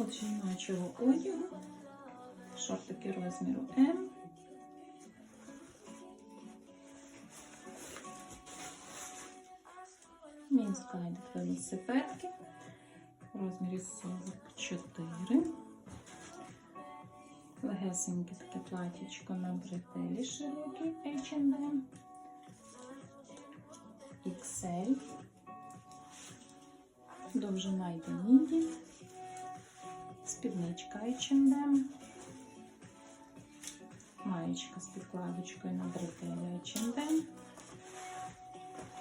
От жіночого одягу. Шортики розміру М. Мінська велосипедки в розмірі 44. Легесеньке таке платічко на бретелі широкий H&M. XL. Довжина йде міді. Спідничка H&M. Маєчка з підкладочкою на бретелі H&M.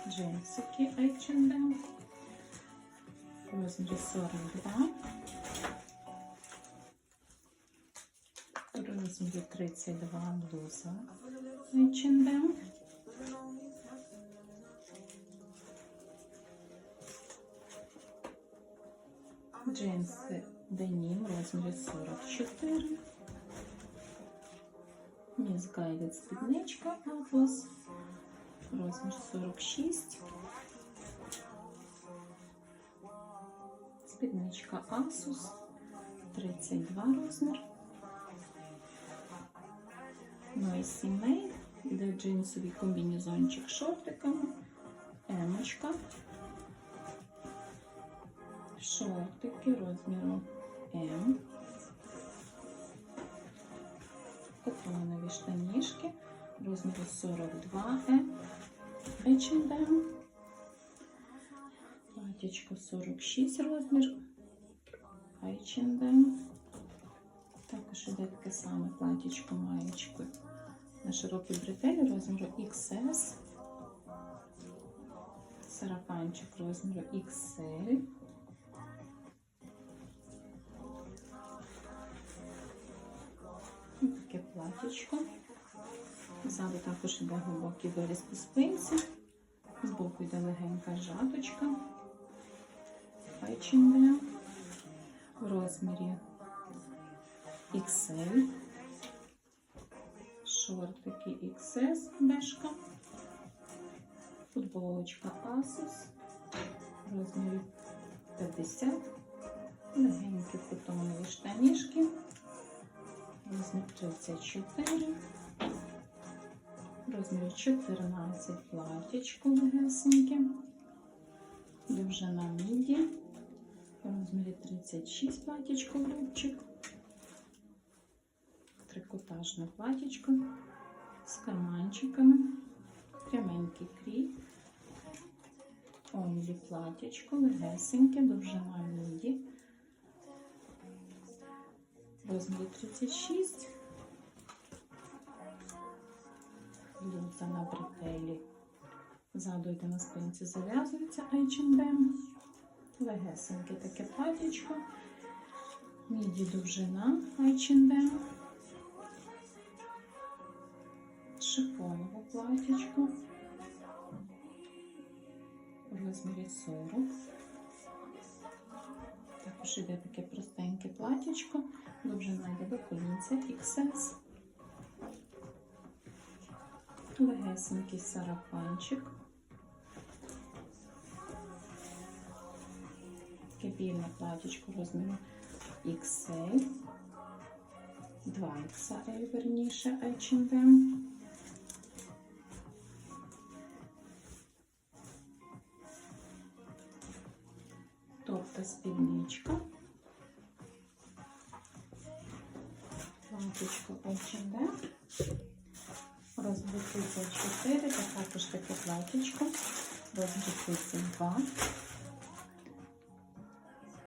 Джинсики H&M. Розмірі 42. В розмірі 32 блуза H&M. Джинси денім розмірі 44. Міс Guided спідничка Atlas. Розмір 46. Спідничка Asus. 32 розмір. Noisy Made. Іде джинсовий комбінезончик шортиками. Емочка. Шортики розміру М. Котонові штанішки розміру 42 М. H&M. Платічко 46 розмір. H&M. Також іде таке саме платічко маєчко на широкій бретелі розміру XS. Сарафанчик розміру XL. Платічко. Ззаду також йде глибокий виріз по спинці. Збоку йде легенька жаточка. H&M в розмірі XL. Шортики XS бешка. Футболочка Asus в розмірі 50. Легенькі котонові штанішки. Розмір 34. Розмір 14 платічко легесеньке. Довжина міді. В розмірі 36 платічко любчик. Трикотажне платічко з карманчиками. Пряменький крій. Онлі платічко, легесеньке, довжина міді. Розмірі 36. Блуза на бретелі. Ззаду йде на спинці зав'язується H&M. Легесеньке таке платічко. Міді довжина H&M. Шифонове платічко. В розмірі 40. Також таке простеньке платічко. Довжина до колінця XS. Легесенький сарафанчик. Таке біле платічко розміру XL. 2XL, верніше, H&M. Тобто спідничка. Платічко H&M. Розмір 34, та також таке платічко. Розмір 32.